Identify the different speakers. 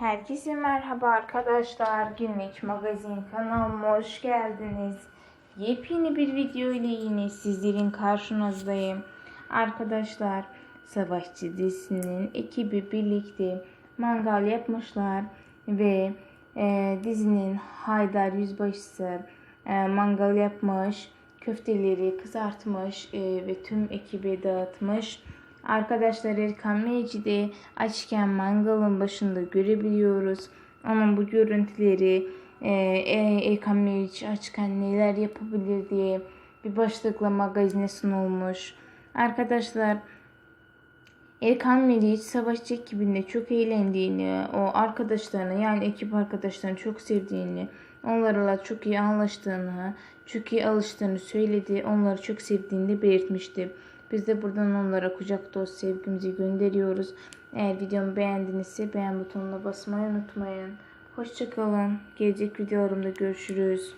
Speaker 1: Herkese merhaba arkadaşlar. Günlük magazin kanalıma hoş geldiniz. Yepyeni bir video ile yine sizlerin karşınızdayım. Arkadaşlar Savaşçı dizisinin ekibi birlikte mangal yapmışlar ve e, dizinin Haydar Yüzbaşısı e, mangal yapmış, köfteleri kızartmış e, ve tüm ekibe dağıtmış. Arkadaşlar Erkan Meci'de açken mangalın başında görebiliyoruz. Ama bu görüntüleri e, e, Erkan Meriç açken neler yapabilir diye bir başlıkla magazine sunulmuş. Arkadaşlar Erkan Meriç savaşçı ekibinde çok eğlendiğini, o arkadaşlarını yani ekip arkadaşlarını çok sevdiğini, onlarla çok iyi anlaştığını, çok iyi alıştığını söyledi. Onları çok sevdiğini de belirtmişti. Biz de buradan onlara kucak dolusu sevgimizi gönderiyoruz. Eğer videomu beğendinizse beğen butonuna basmayı unutmayın. Hoşçakalın. Gelecek videolarımda görüşürüz.